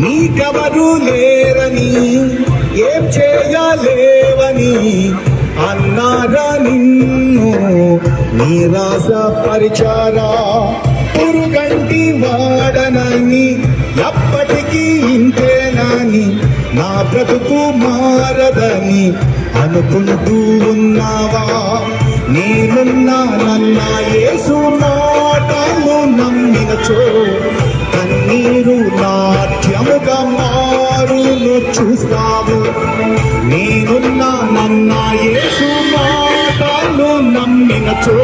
నీకెవరు లేరని ఏం చేయలేవని అన్నారా నిన్ను నిరాశ పరిచారా పురుగంటి వాడనని ఎప్పటికీ ఇంతేనని నా బ్రతుకు మారదని అనుకుంటూ ఉన్నావా? నేనున్నా నన్న ఏసు మాటలు నమ్మినచో నమ్మినచో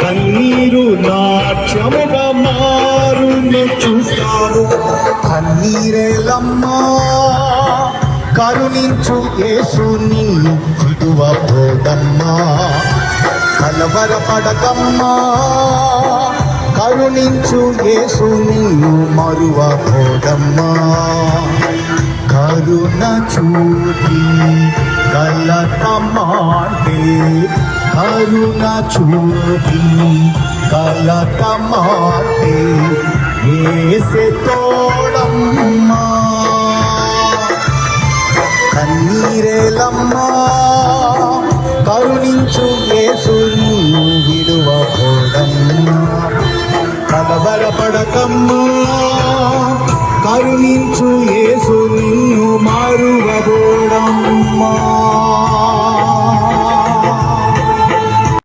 కన్నీరు నాట్యముగా మారును చూస్తాను. కన్నీరేలమ్మా కరుణించు యేసు నిన్ను విడువబోదమ్మా కలవరపడకమ్మా కరుణించు యేసు నిన్ను మరువబోదమ్మా కరుణ చూపి కలతమాటే కరుణ చూపి కలతమాటే ఏసే తోడమ్మా. కన్నీరేలమ్మా కరుణించు యేసు విడువ విడువబోదమ్మా కలవరపడకమ్మా కరుణించు